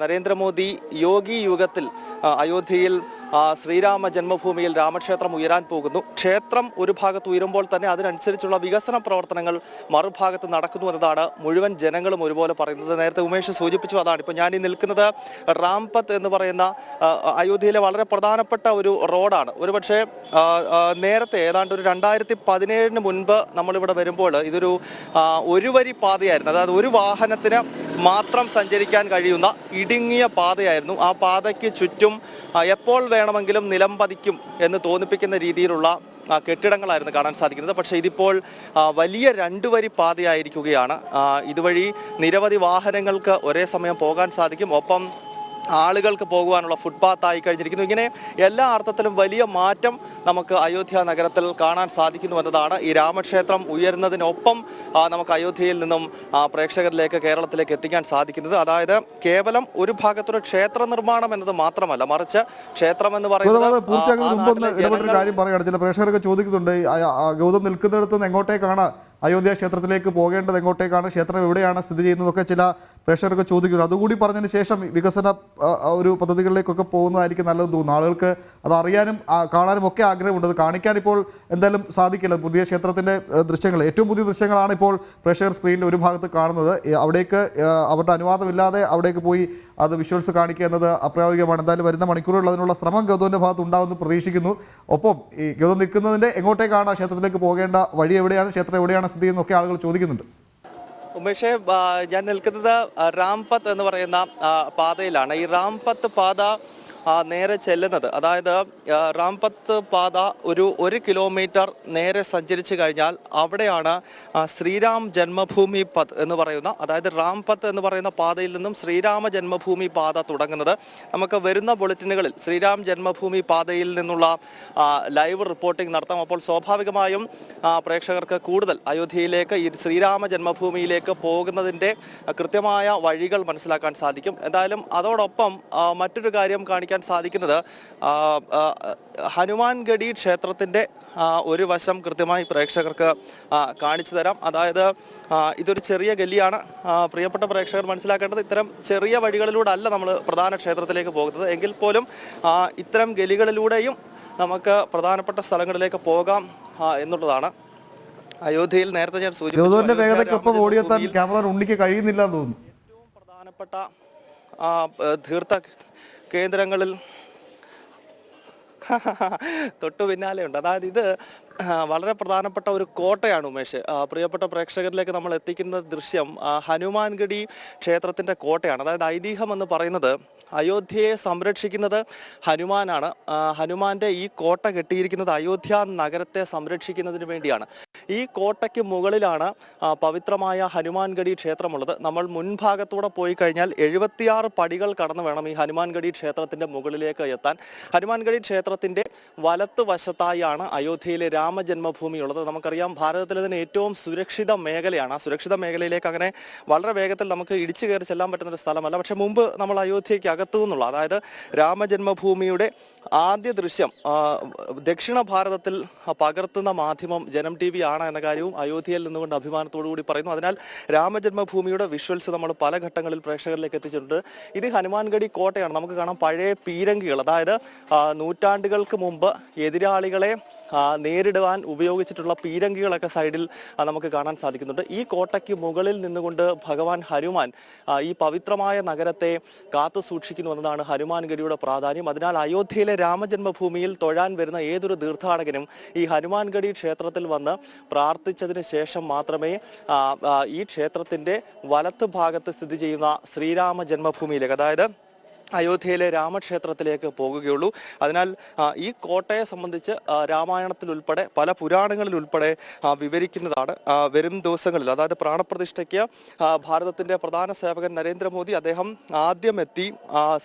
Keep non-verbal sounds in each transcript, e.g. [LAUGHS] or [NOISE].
നരേന്ദ്രമോദി യോഗി യുഗത്തിൽ അയോധ്യയിൽ ശ്രീരാമ ജന്മഭൂമിയിൽ രാമക്ഷേത്രം ഉയരാൻ പോകുന്നു. ക്ഷേത്രം ഒരു ഭാഗത്ത് ഉയരുമ്പോൾ തന്നെ അതിനനുസരിച്ചുള്ള വികസന പ്രവർത്തനങ്ങൾ മറുഭാഗത്ത് നടക്കുന്നു എന്നതാണ് മുഴുവൻ ജനങ്ങളും ഒരുപോലെ പറയുന്നത്. നേരത്തെ ഉമേഷ് സൂചിപ്പിച്ചു അതാണ് ഇപ്പോൾ ഞാൻ ഈ നിൽക്കുന്നത് റാംപത്ത് എന്ന് പറയുന്ന അയോധ്യയിലെ വളരെ പ്രധാനപ്പെട്ട ഒരു റോഡാണ്. ഒരുപക്ഷെ നേരത്തെ ഏതാണ്ട് ഒരു രണ്ടായിരത്തി പതിനേഴിന് മുൻപ് നമ്മളിവിടെ വരുമ്പോൾ ഇതൊരു ഒരു വരി പാതയായിരുന്നു. അതായത് ഒരു വാഹനത്തിന് മാത്രം സഞ്ചരിക്കാൻ കഴിയുന്ന ഇടുങ്ങിയ പാതയായിരുന്നു. ആ പാതയ്ക്ക് ചുറ്റും എപ്പോൾ എപ്പോൾ വേണമെങ്കിലും നിലം പതിക്കും എന്ന് തോന്നിപ്പിക്കുന്ന രീതിയിലുള്ള കെട്ടിടങ്ങളായിരുന്നു കാണാൻ സാധിക്കുന്നത്. പക്ഷേ ഇതിപ്പോൾ വലിയ രണ്ട് വരി പാതയായിരിക്കുകയാണ്. ഇതുവഴി നിരവധി വാഹനങ്ങൾക്ക് ഒരേ സമയം പോകാൻ സാധിക്കും. ഒപ്പം ആളുകൾക്ക് പോകുവാനുള്ള ഫുട്പാത്ത് ആയി കഴിഞ്ഞിരിക്കുന്നു. ഇങ്ങനെ എല്ലാ അർത്ഥത്തിലും വലിയ മാറ്റം നമുക്ക് അയോധ്യ നഗരത്തിൽ കാണാൻ സാധിക്കുന്നു എന്നതാണ് ഈ രാമക്ഷേത്രം ഉയരുന്നതിനൊപ്പം നമുക്ക് അയോധ്യയിൽ നിന്നും പ്രേക്ഷകരിലേക്ക് കേരളത്തിലേക്ക് എത്തിക്കാൻ സാധിക്കുന്നത്. അതായത് കേവലം ഒരു ഭാഗത്തൊരു ക്ഷേത്ര നിർമ്മാണം എന്നത് മാത്രമല്ല മറിച്ച് ക്ഷേത്രം എന്ന് പറയുന്നത് കാര്യം പറയുകയാണ് ചില പ്രേക്ഷകരൊക്കെ ചോദിക്കുന്നുണ്ട് ഗൗതം നിൽക്കുന്നിടത്ത് നിന്ന് എങ്ങോട്ടേക്കാണ് അയോധ്യ ക്ഷേത്രത്തിലേക്ക് പോകേണ്ടത് എങ്ങോട്ടേക്കാണ്? ക്ഷേത്രം എവിടെയാണ് സ്ഥിതി ചെയ്യുന്നതൊക്കെ ചില പ്രേക്ഷകർക്ക് ചോദിക്കുന്നു. അതുകൂടി പറഞ്ഞതിന് ശേഷം വികസന ഒരു പദ്ധതികളിലേക്കൊക്കെ പോകുന്നതായിരിക്കും നല്ലതെന്ന് തോന്നുന്നു. ആളുകൾക്ക് അത് അറിയാനും കാണാനും ഒക്കെ ആഗ്രഹമുണ്ട്. അത് കാണിക്കാൻ ഇപ്പോൾ എന്തായാലും സാധിക്കില്ല. പുതിയ ക്ഷേത്രത്തിന്റെ ദൃശ്യങ്ങൾ ഏറ്റവും പുതിയ ദൃശ്യങ്ങളാണ് ഇപ്പോൾ പ്രേക്ഷകർ സ്ക്രീനിൽ ഒരു ഭാഗത്ത് കാണുന്നത്. അവിടേക്ക് അവരുടെ അനുവാദമില്ലാതെ അവിടേക്ക് പോയി അത് വിഷ്വൽസ് കാണിക്കുക എന്നത് അപ്രായോഗികമാണ്. എന്തായാലും വരുന്ന മണിക്കൂറുകളിൽ അതിനുള്ള ശ്രമം ഗൗതമിന്റെ ഭാഗത്ത് ഉണ്ടാവുമെന്ന് പ്രതീക്ഷിക്കുന്നു. ഒപ്പം ഈ ഗൗതം നിൽക്കുന്നതിന്റെ എങ്ങോട്ടേക്കാണ് ക്ഷേത്രത്തിലേക്ക് പോകേണ്ട? വഴി എവിടെയാണ്? ക്ഷേത്രം എവിടെയാണ് സ്ഥിതി എന്നൊക്കെ ആളുകൾ ചോദിക്കുന്നുണ്ട്. ഉമേഷേ ഞാൻ നിൽക്കുന്നത് റാംപത്ത് എന്ന് പറയുന്ന പാതയിലാണ്. ഈ റാംപത്ത് പാത നേരെ ചെല്ലുന്നത്. അതായത് റാംപത്ത് പാത ഒരു ഒരു കിലോമീറ്റർ നേരെ സഞ്ചരിച്ചു കഴിഞ്ഞാൽ അവിടെയാണ് ശ്രീരാം ജന്മഭൂമി പത് എന്ന് പറയുന്ന അതായത് റാംപത്ത് എന്ന് പറയുന്ന പാതയിൽ നിന്നും ശ്രീരാമ ജന്മഭൂമി പാത തുടങ്ങുന്നത്. നമുക്ക് വരുന്ന ബുള്ളറ്റിനുകളിൽ ശ്രീരാം ജന്മഭൂമി പാതയിൽ നിന്നുള്ള ലൈവ് റിപ്പോർട്ടിംഗ് നടത്താം. അപ്പോൾ സ്വാഭാവികമായും പ്രേക്ഷകർക്ക് കൂടുതൽ അയോധ്യയിലേക്ക് ഈ ശ്രീരാമ ജന്മഭൂമിയിലേക്ക് പോകുന്നതിന്റെ കൃത്യമായ വഴികൾ മനസ്സിലാക്കാൻ സാധിക്കും. എന്തായാലും അതോടൊപ്പം മറ്റൊരു കാര്യം കാണിക്കാൻ സാധിക്കുന്നത്. ആ, ആ, ഹനുമാൻഗഡി ക്ഷേത്രത്തിന്റെ ഒരു വശം കൃത്യമായി പ്രേക്ഷകർക്ക് കാണിച്ചു തരാം. അതായത് ഇതൊരു ചെറിയ ഗല്ലിയാണ്. പ്രിയപ്പെട്ട പ്രേക്ഷകർ മനസ്സിലാക്കേണ്ടത് ഇത്തരം ചെറിയ വഴികളിലൂടെ അല്ല നമ്മൾ പ്രധാന ക്ഷേത്രത്തിലേക്ക് പോകുന്നത്. എങ്കിൽ പോലും ഇത്തരം ഗലികളിലൂടെയും നമുക്ക് പ്രധാനപ്പെട്ട സ്ഥലങ്ങളിലേക്ക് പോകാം എന്നുള്ളതാണ്. അയോധ്യയിൽ നേരത്തെ ഞാൻ സൂചിപ്പിച്ചു വേഗതയ്ക്കൊപ്പം ഓടിയെത്താൻ ക്യാമറ ഉണ്ണിക്ക് കഴിയുന്നില്ല എന്ന് തോന്നുന്നു. ഏറ്റവും പ്രധാനപ്പെട്ട തീർത്ഥ കേന്ദ്രങ്ങളിൽ [LAUGHS] തൊട്ടു പിന്നാലെ ഉണ്ട് അതായത് ഇത് വളരെ പ്രധാനപ്പെട്ട ഒരു കോട്ടയാണ് ഉമേഷ്. പ്രിയപ്പെട്ട പ്രേക്ഷകരിലേക്ക് നമ്മൾ എത്തിക്കുന്ന ദൃശ്യം ഹനുമാൻഗഡി ക്ഷേത്രത്തിന്റെ കോട്ടയാണ്. അതായത് ഐതിഹ്യം എന്ന് പറയുന്നത് അയോധ്യയെ സംരക്ഷിക്കുന്നത് ഹനുമാനാണ്. ഹനുമാന്റെ ഈ കോട്ട കെട്ടിയിരിക്കുന്നത് അയോധ്യ നഗരത്തെ സംരക്ഷിക്കുന്നതിന് വേണ്ടിയാണ്. ഈ കോട്ടയ്ക്ക് മുകളിലാണ് പവിത്രമായ ഹനുമാൻഗഡി ക്ഷേത്രമുള്ളത്. നമ്മൾ മുൻഭാഗത്തൂടെ പോയി കഴിഞ്ഞാൽ എഴുപത്തിയാറ് പടികൾ കടന്നു വേണം ഈ ഹനുമാൻഗഡി ക്ഷേത്രത്തിന്റെ മുകളിലേക്ക് എത്താൻ. ഹനുമാൻഗഡി ക്ഷേത്രത്തിന്റെ വലത്തു വശത്തായാണ് അയോധ്യയിലെ രാമജന്മഭൂമി ഉള്ളത് നമുക്കറിയാം ഭാരതത്തിലെ തന്നെ ഏറ്റവും സുരക്ഷിത മേഖലയാണ്. ആ സുരക്ഷിത മേഖലയിലേക്ക് അങ്ങനെ വളരെ വേഗത്തിൽ നമുക്ക് ഇടിച്ചു കയറി ചെല്ലാൻ പറ്റുന്ന ഒരു സ്ഥലമല്ല. പക്ഷെ മുമ്പ് നമ്മൾ അയോധ്യയ്ക്ക് അകത്തു നിന്നുള്ള അതായത് രാമജന്മഭൂമിയുടെ ആദ്യ ദൃശ്യം ദക്ഷിണ ഭാരതത്തിൽ പകർത്തുന്ന മാധ്യമം ജനം ടി വി ആണ് എന്ന കാര്യവും അയോധ്യയിൽ നിന്നുകൊണ്ട് അഭിമാനത്തോടു കൂടി പറയുന്നു. അതിനാൽ രാമജന്മഭൂമിയുടെ വിഷ്വൽസ് നമ്മൾ പല ഘട്ടങ്ങളിൽ പ്രേക്ഷകരിലേക്ക് എത്തിച്ചിട്ടുണ്ട്. ഇത് ഹനുമാൻഗഡി കോട്ടയാണ്. നമുക്ക് കാണാം പഴയ പീരങ്കികൾ. അതായത് നൂറ്റാണ്ടുകൾക്ക് മുമ്പ് എതിരാളികളെ നേരിടുവാൻ ഉപയോഗിച്ചിട്ടുള്ള പീരങ്കികളൊക്കെ സൈഡിൽ നമുക്ക് കാണാൻ സാധിക്കുന്നുണ്ട്. ഈ കോട്ടയ്ക്ക് മുകളിൽ നിന്നുകൊണ്ട് ഭഗവാൻ ഹനുമാൻ ഈ പവിത്രമായ നഗരത്തെ കാത്തു സൂക്ഷിക്കുന്നു എന്നതാണ് ഹനുമാൻഗഡിയുടെ പ്രാധാന്യം. അതിനാൽ അയോധ്യയിലെ രാമജന്മഭൂമിയിൽ തൊഴാൻ വരുന്ന ഏതൊരു തീർത്ഥാടകനും ഈ ഹനുമാൻഗഡി ക്ഷേത്രത്തിൽ വന്ന് പ്രാർത്ഥിച്ചതിന് ശേഷം മാത്രമേ ഈ ക്ഷേത്രത്തിന്റെ വലത്ത് ഭാഗത്ത് സ്ഥിതി ചെയ്യുന്ന ശ്രീരാമ ജന്മഭൂമിയിലേക്ക്. അതായത് അയോധ്യയിലെ രാമക്ഷേത്രത്തിലേക്ക് പോകുകയുള്ളൂ. അതിനാൽ ഈ കോട്ടയെ സംബന്ധിച്ച് രാമായണത്തിൽ ഉൾപ്പെടെ പല പുരാണങ്ങളിൽ ഉൾപ്പെടെ വിവരിക്കുന്നതാണ് വരും ദിവസങ്ങളിൽ. അതായത് പ്രാണപ്രതിഷ്ഠയ്ക്ക് ഭാരതത്തിന്റെ പ്രധാന സേവകൻ നരേന്ദ്രമോദി അദ്ദേഹം ആദ്യം എത്തി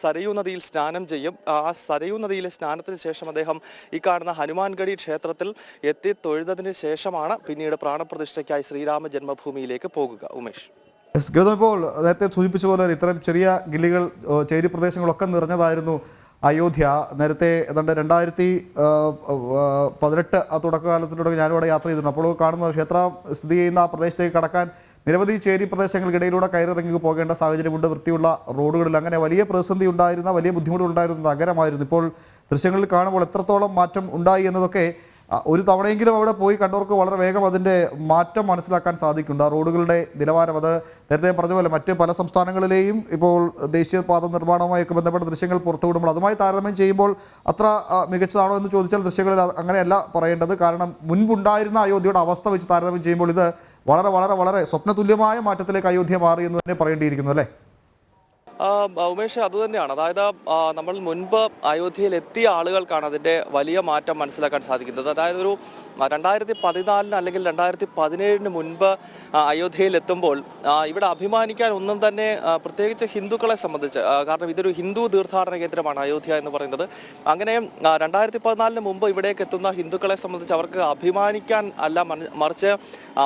സരയൂ നദിയിൽ സ്നാനം ചെയ്യും. ആ സരയൂ നദിയിലെ സ്നാനത്തിന് ശേഷം അദ്ദേഹം ഈ കാണുന്ന ഹനുമാൻഗഡി ക്ഷേത്രത്തിൽ എത്തി തൊഴുതതിന് ശേഷമാണ് പിന്നീട് പ്രാണപ്രതിഷ്ഠയ്ക്കായി ശ്രീരാമ ജന്മഭൂമിയിലേക്ക് പോകുക. ഉമേഷ്. ഗൗതം ഇപ്പോൾ നേരത്തെ സൂചിപ്പിച്ച പോലെ ഇത്തരം ചെറിയ ഗില്ലികൾ ചേരി പ്രദേശങ്ങളൊക്കെ നിറഞ്ഞതായിരുന്നു അയോധ്യ. നേരത്തെ ഏതാണ്ട് രണ്ടായിരത്തി പതിനെട്ട് ആ തുടക്കകാലത്തിലൂടെ ഞാനിവിടെ യാത്ര ചെയ്തിട്ടുണ്ട്. അപ്പോൾ കാണുന്ന ക്ഷേത്ര സ്ഥിതി ചെയ്യുന്ന ആ പ്രദേശത്തേക്ക് കടക്കാൻ നിരവധി ചേരി പ്രദേശങ്ങൾക്കിടയിലൂടെ കയറിറങ്ങി പോകേണ്ട സാഹചര്യമുണ്ട്. വൃത്തിയുള്ള റോഡുകളിൽ അങ്ങനെ വലിയ പ്രതിസന്ധി ഉണ്ടായിരുന്ന വലിയ ബുദ്ധിമുട്ടുണ്ടായിരുന്ന നഗരമായിരുന്നു. ഇപ്പോൾ ദൃശ്യങ്ങളിൽ കാണുമ്പോൾ എത്രത്തോളം മാറ്റം ഉണ്ടായി എന്നതൊക്കെ ഒരു തവണയെങ്കിലും അവിടെ പോയി കണ്ടവർക്ക് വളരെ വേഗം അതിന്റെ മാറ്റം മനസ്സിലാക്കാൻ സാധിക്കുന്നുണ്ട്. ആ റോഡുകളുടെ നിലവാരം അത് നേരത്തെ പറഞ്ഞ പോലെ മറ്റ് പല സംസ്ഥാനങ്ങളിലെയും ഇപ്പോൾ ദേശീയപാത നിർമ്മാണവുമായൊക്കെ ബന്ധപ്പെട്ട ദൃശ്യങ്ങൾ പുറത്തുവിടുമ്പോൾ അതുമായി താരതമ്യം ചെയ്യുമ്പോൾ അത്ര മികച്ചതാണോ എന്ന് ചോദിച്ചാൽ ദൃശ്യങ്ങളിൽ അങ്ങനെയല്ല പറയേണ്ടത്. കാരണം മുൻപുണ്ടായിരുന്ന അയോധ്യയുടെ അവസ്ഥ വെച്ച് താരതമ്യം ചെയ്യുമ്പോൾ ഇത് വളരെ വളരെ വളരെ സ്വപ്നതുല്യമായ മാറ്റത്തിലേക്ക് അയോധ്യ മാറി എന്ന് തന്നെ പറയേണ്ടിയിരിക്കുന്നു അല്ലേ? ഉമേഷ് അത് തന്നെയാണ്. അതായത് നമ്മൾ മുൻപ് അയോധ്യയിൽ എത്തിയ ആളുകൾക്കാണ് അതിന്റെ വലിയ മാറ്റം മനസ്സിലാക്കാൻ സാധിക്കുന്നത്. അതായത് ഒരു രണ്ടായിരത്തി പതിനാലിന് അല്ലെങ്കിൽ രണ്ടായിരത്തി പതിനേഴിന് മുൻപ് അയോധ്യയിൽ എത്തുമ്പോൾ ഇവിടെ അഭിമാനിക്കാൻ ഒന്നും തന്നെ പ്രത്യേകിച്ച് ഹിന്ദുക്കളെ സംബന്ധിച്ച് കാരണം ഇതൊരു ഹിന്ദു തീർത്ഥാടന കേന്ദ്രമാണ് അയോധ്യ എന്ന് പറയുന്നത്. അങ്ങനെ രണ്ടായിരത്തി പതിനാലിന് മുമ്പ് ഇവിടേക്ക് എത്തുന്ന ഹിന്ദുക്കളെ സംബന്ധിച്ച് അവർക്ക് അഭിമാനിക്കാൻ അല്ല മറിച്ച്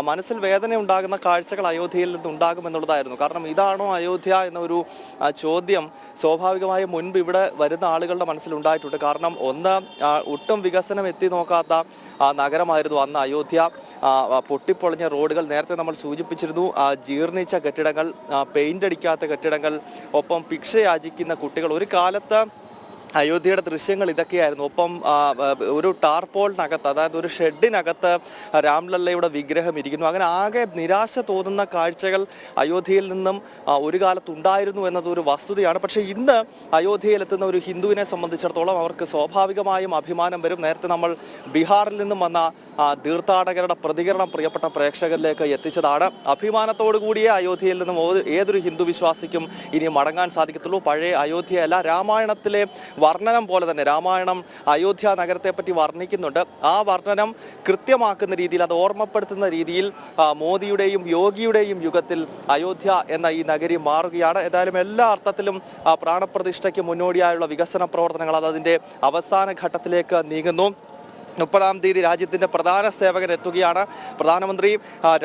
മനസ്സിൽ വേദന ഉണ്ടാകുന്ന കാഴ്ചകൾ അയോധ്യയിൽ നിന്ന് ഉണ്ടാകുമെന്നുള്ളതായിരുന്നു കാരണം ഇതാണോ അയോധ്യ എന്നൊരു ആ, ചോദ്യം സ്വാഭാവികമായും മുൻപ് ഇവിടെ വരുന്ന ആളുകളുടെ മനസ്സിൽ ഉണ്ടായിട്ടുണ്ട് കാരണം ഒന്ന് ഒട്ടും വികസനം എത്തി നോക്കാത്ത നഗരമായിരുന്നു അന്ന് അയോധ്യ. പൊട്ടിപ്പൊളിഞ്ഞ റോഡുകൾ നേരത്തെ നമ്മൾ സൂചിപ്പിച്ചിരുന്നു. ജീർണിച്ച കെട്ടിടങ്ങൾ പെയിന്റ് അടിക്കാത്ത കെട്ടിടങ്ങൾ ഒപ്പം ഭിക്ഷ യാചിക്കുന്ന കുട്ടികൾ. ഒരു കാലത്ത് അയോധ്യയുടെ ദൃശ്യങ്ങൾ ഇതൊക്കെയായിരുന്നു. ഒപ്പം ഒരു ടാർപോളിനകത്ത് അതായത് ഒരു ഷെഡിനകത്ത് രാംലല്ലയുടെ വിഗ്രഹം ഇരിക്കുന്നു. അങ്ങനെ ആകെ നിരാശ തോന്നുന്ന കാഴ്ചകൾ അയോധ്യയിൽ നിന്നും ഒരു കാലത്തുണ്ടായിരുന്നു എന്നത് ഒരു വസ്തുതയാണ്. പക്ഷേ ഇന്ന് അയോധ്യയിലെത്തുന്ന ഒരു ഹിന്ദുവിനെ സംബന്ധിച്ചിടത്തോളം അവർക്ക് സ്വാഭാവികമായും അഭിമാനം വരും. നേരത്തെ നമ്മൾ ബീഹാറിൽ നിന്നും വന്ന തീർത്ഥാടകരുടെ പ്രതികരണം പ്രിയപ്പെട്ട പ്രേക്ഷകരിലേക്ക് എത്തിച്ചതാണ്. അഭിമാനത്തോടു കൂടിയേ അയോധ്യയിൽ നിന്നും ഏതൊരു ഹിന്ദു വിശ്വാസിക്കും ഇനി മടങ്ങാൻ സാധിക്കത്തുള്ളൂ. പഴയ അയോധ്യയല്ല രാമായണത്തിലെ വർണനം പോലെ തന്നെ രാമായണം അയോധ്യ നഗരത്തെ പറ്റി വർണിക്കുന്നുണ്ട്. ആ വർണനം കൃത്യമാക്കുന്ന രീതിയിൽ അത് ഓർമ്മപ്പെടുത്തുന്ന രീതിയിൽ മോദിയുടെയും യോഗിയുടെയും യുഗത്തിൽ അയോധ്യ എന്ന ഈ നഗരി മാറുകയാണ്. ഏതായാലും എല്ലാ അർത്ഥത്തിലും പ്രാണപ്രതിഷ്ഠയ്ക്ക് മുന്നോടിയായുള്ള വികസന പ്രവർത്തനങ്ങൾ അത് അതിന്റെ അവസാന ഘട്ടത്തിലേക്ക് നീങ്ങുന്നു. മുപ്പതാം തീയതി രാജ്യത്തിന്റെ പ്രധാന സേവകൻ എത്തുകയാണ്. പ്രധാനമന്ത്രി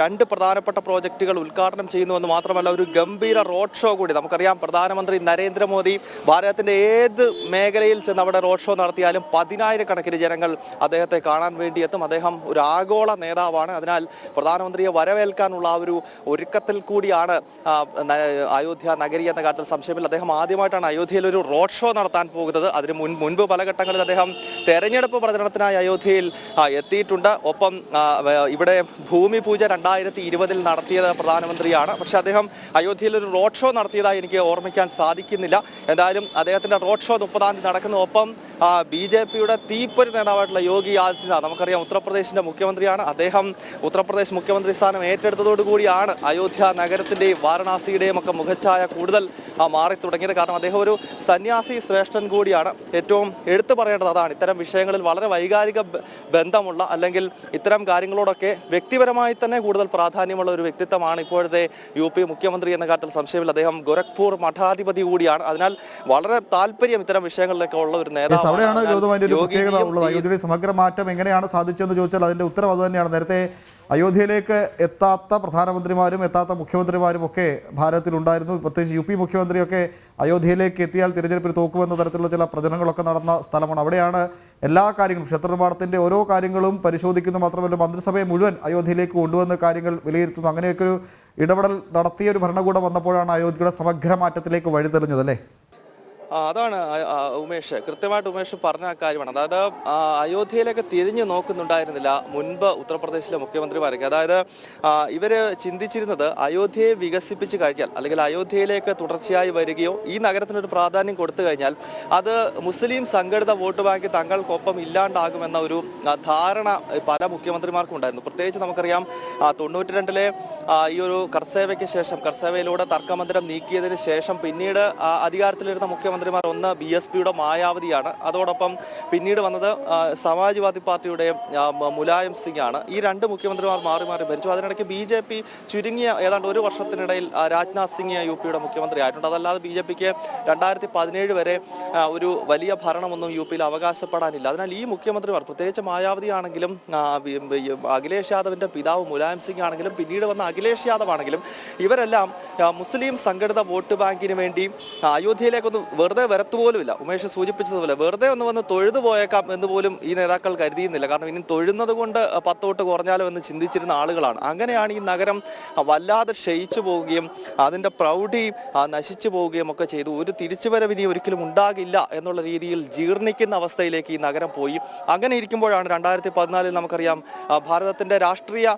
രണ്ട് പ്രധാനപ്പെട്ട പ്രോജക്റ്റുകൾ ഉദ്ഘാടനം ചെയ്യുന്നുവെന്ന് മാത്രമല്ല ഒരു ഗംഭീര റോഡ് ഷോ കൂടി. നമുക്കറിയാം പ്രധാനമന്ത്രി നരേന്ദ്രമോദി ഭാരതത്തിന്റെ ഏത് മേഖലയിൽ ചെന്ന് അവിടെ റോഡ് ഷോ നടത്തിയാലും പതിനായിരക്കണക്കിന് ജനങ്ങൾ അദ്ദേഹത്തെ കാണാൻ വേണ്ടി എത്തും അദ്ദേഹം ഒരു ആഗോള നേതാവാണ്. അതിനാൽ പ്രധാനമന്ത്രിയെ വരവേൽക്കാനുള്ള ആ ഒരു ഒരുക്കത്തിൽ കൂടിയാണ് അയോധ്യ നഗരി എന്ന കാര്യത്തിൽ സംശയമില്ല. അദ്ദേഹം ആദ്യമായിട്ടാണ് അയോധ്യയിൽ ഒരു റോഡ് ഷോ നടത്താൻ പോകുന്നത്. അതിന് മുൻ മുൻപ് പല ഘട്ടങ്ങളിൽ അദ്ദേഹം തെരഞ്ഞെടുപ്പ് പ്രചരണത്തിനായി അയോധ്യയിൽ എത്തിയിട്ടുണ്ട്. ഒപ്പം ഇവിടെ ഭൂമി പൂജ രണ്ടായിരത്തി ഇരുപതിൽ നടത്തിയത് പ്രധാനമന്ത്രിയാണ്. പക്ഷെ അദ്ദേഹം അയോധ്യയിൽ ഒരു റോഡ് ഷോ നടത്തിയതായി എനിക്ക് ഓർമ്മിക്കാൻ സാധിക്കുന്നില്ല. എന്തായാലും അദ്ദേഹത്തിന്റെ റോഡ് ഷോ മുപ്പതാം തീയതി നടക്കുന്ന. ഒപ്പം ബി ജെ പിയുടെ തീപ്പൊരു നേതാവായിട്ടുള്ള യോഗി ആദിത്യനാഥ് നമുക്കറിയാം ഉത്തർപ്രദേശിന്റെ മുഖ്യമന്ത്രിയാണ്. അദ്ദേഹം ഉത്തർപ്രദേശ് മുഖ്യമന്ത്രി സ്ഥാനം ഏറ്റെടുത്തതോടുകൂടിയാണ് അയോധ്യ നഗരത്തിന്റെയും വാരണാസിയുടെയും ഒക്കെ മുഖച്ഛായ കൂടുതൽ മാറി തുടങ്ങിയത് കാരണം അദ്ദേഹം ഒരു സന്യാസി ശ്രേഷ്ഠൻ കൂടിയാണ്. ഏറ്റവും എടുത്തു പറയേണ്ടത് അതാണ്. ഇത്തരം വിഷയങ്ങളിൽ വളരെ വൈകാരിക ബന്ധമുള്ള അല്ലെങ്കിൽ ഇത്തരം കാര്യങ്ങളോടൊക്കെ വ്യക്തിപരമായി തന്നെ കൂടുതൽ പ്രാധാന്യമുള്ള ഒരു വ്യക്തിത്വമാണ് ഇപ്പോഴത്തെ യു പി മുഖ്യമന്ത്രി എന്ന കാര്യത്തിൽ സംശയമില്ല. അദ്ദേഹം ഗോരഖ്പൂർ മഠാധിപതി കൂടിയാണ്. അതിനാൽ വളരെ താല്പര്യം ഇത്തരം വിഷയങ്ങളിലൊക്കെ ഉള്ള ഒരു നേതാവ് അവിടെയാണ് നേതാവാണ് ഗൗതം അതിന്റെ ഒരു അതിനാൽ പ്രത്യേകത ഉള്ളത്. അയോധ്യയുടെ സമഗ്ര മാറ്റം എങ്ങനെയാണ് സാധിച്ചതെന്ന് ചോദിച്ചാൽ അതിന്റെ ഉത്തരം അത് തന്നെയാണ് നേരത്തെ അയോധ്യയിലേക്ക് എത്താത്ത പ്രധാനമന്ത്രിമാരും എത്താത്ത മുഖ്യമന്ത്രിമാരും ഒക്കെ ഭാരതത്തിലുണ്ടായിരുന്നു. പ്രത്യേകിച്ച് യു പി മുഖ്യമന്ത്രിയൊക്കെ അയോധ്യയിലേക്ക് എത്തിയാൽ തിരഞ്ഞെടുപ്പിൽ തോക്കുമെന്ന തരത്തിലുള്ള ചില പ്രചരണങ്ങളൊക്കെ നടന്ന സ്ഥലമാണ്. അവിടെയാണ് എല്ലാ കാര്യങ്ങളും. ക്ഷേത്ര നിർമ്മാണത്തിന്റെ ഓരോ കാര്യങ്ങളും പരിശോധിക്കുന്നു മാത്രമല്ല മന്ത്രിസഭയെ മുഴുവൻ അയോധ്യയിലേക്ക് കൊണ്ടുവന്ന് കാര്യങ്ങൾ വിലയിരുത്തുന്നു. അങ്ങനെയൊക്കെ ഒരു ഇടപെടൽ നടത്തിയ ഒരു ഭരണകൂടം വന്നപ്പോഴാണ് അയോധ്യയുടെ സമഗ്ര മാറ്റത്തിലേക്ക് വഴിതെളിഞ്ഞത് അല്ലേ? ആ, അതാണ് ഉമേഷ്. കൃത്യമായിട്ട് ഉമേഷ് പറഞ്ഞ കാര്യമാണ്. അതായത് അയോധ്യയിലേക്ക് തിരിഞ്ഞു നോക്കുന്നുണ്ടായിരുന്നില്ല മുൻപ് ഉത്തർപ്രദേശിലെ മുഖ്യമന്ത്രിമാരൊക്കെ. അതായത് ഇവർ ചിന്തിച്ചിരുന്നത് അയോധ്യയെ വികസിപ്പിച്ച് കഴിഞ്ഞാൽ അല്ലെങ്കിൽ അയോധ്യയിലേക്ക് തുടർച്ചയായി വരികയോ ഈ നഗരത്തിനൊരു പ്രാധാന്യം കൊടുത്തു കഴിഞ്ഞാൽ അത് മുസ്ലിം സംഘടിത വോട്ട് ബാങ്ക് തങ്ങൾക്കൊപ്പം ഇല്ലാണ്ടാകുമെന്ന ഒരു ധാരണ പല മുഖ്യമന്ത്രിമാർക്കും ഉണ്ടായിരുന്നു. പ്രത്യേകിച്ച് നമുക്കറിയാം തൊണ്ണൂറ്റി രണ്ടിലെ ഈ ഒരു കർസേവയ്ക്ക് ശേഷം കർസേവയിലൂടെ തർക്കമന്ദിരം നീക്കിയതിന് ശേഷം പിന്നീട് അധികാരത്തിലിരുന്ന അധികാരത്തിലിരുന്ന മുഖ്യമന്ത്രിമാർ ഒന്ന് ബി എസ് പിയുടെ മായാവതിയാണ്. അതോടൊപ്പം പിന്നീട് വന്നത് സമാജ്വാദി പാർട്ടിയുടെ മുലായം സിംഗ് ആണ് ഈ രണ്ട് മുഖ്യമന്ത്രിമാർ മാറി മാറി ഭരിച്ചു. അതിനിടയ്ക്ക് ബി ജെ പി ചുരുങ്ങിയ ഏതാണ്ട് ഒരു വർഷത്തിനിടയിൽ രാജ്നാഥ് സിംഗ് യു പിയുടെ മുഖ്യമന്ത്രി ആയിട്ടുണ്ട്. അതല്ലാതെ ബി ജെ പിക്ക് രണ്ടായിരത്തി പതിനേഴ് വരെ ഒരു വലിയ ഭരണമൊന്നും യു പിയിൽ അവകാശപ്പെടാനില്ല. അതിനാൽ ഈ മുഖ്യമന്ത്രിമാർ പ്രത്യേകിച്ച് മായാവതി ആണെങ്കിലും അഖിലേഷ് യാദവിന്റെ പിതാവ് മുലായം സിംഗ് ആണെങ്കിലും പിന്നീട് വന്ന അഖിലേഷ് യാദവ് ആണെങ്കിലും ഇവരെല്ലാം മുസ്ലിം സംഘടിത വോട്ട് ബാങ്കിന് വേണ്ടി അയോധ്യയിലേക്കൊന്ന് വെറുതെ വെറുതെ വരത്തുപോലുമില്ല ഉമേഷ് സൂചിപ്പിച്ചതുപോലെ വെറുതെ ഒന്ന് വന്ന് തൊഴുതു പോയേക്കാം എന്ന് പോലും ഈ നേതാക്കൾ കരുതിയുന്നില്ല കാരണം ഇനി തൊഴുന്നത് കൊണ്ട് പത്തോട്ട് കുറഞ്ഞാലോ എന്ന് ചിന്തിച്ചിരുന്ന ആളുകളാണ്. അങ്ങനെയാണ് ഈ നഗരം വല്ലാതെ ക്ഷയിച്ചു പോവുകയും അതിന്റെ പ്രൗഢി നശിച്ചു പോവുകയും ഒക്കെ ചെയ്തു. ഒരു തിരിച്ചുവരവ് ഇനി ഒരിക്കലും ഉണ്ടാകില്ല എന്നുള്ള രീതിയിൽ ജീർണിക്കുന്ന അവസ്ഥയിലേക്ക് ഈ നഗരം പോയി. അങ്ങനെ ഇരിക്കുമ്പോഴാണ് രണ്ടായിരത്തി പതിനാലിൽ നമുക്കറിയാം ഭാരതത്തിന്റെ രാഷ്ട്രീയ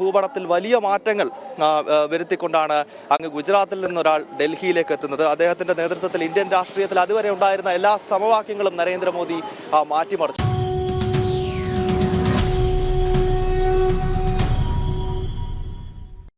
ഭൂപടത്തിൽ വലിയ മാറ്റങ്ങൾ വരുത്തിക്കൊണ്ടാണ് അങ്ങ് ഗുജറാത്തിൽ നിന്നൊരാൾ ഡൽഹിയിലേക്ക് എത്തുന്നത്. അദ്ദേഹത്തിന്റെ നേതൃത്വത്തിൽ ഇന്ത്യൻ രാഷ്ട്രീയത്തിൽ അതുവരെ ഉണ്ടായിരുന്ന എല്ലാ സമവാക്യങ്ങളും നരേന്ദ്രമോദി മാറ്റിമറിച്ചു.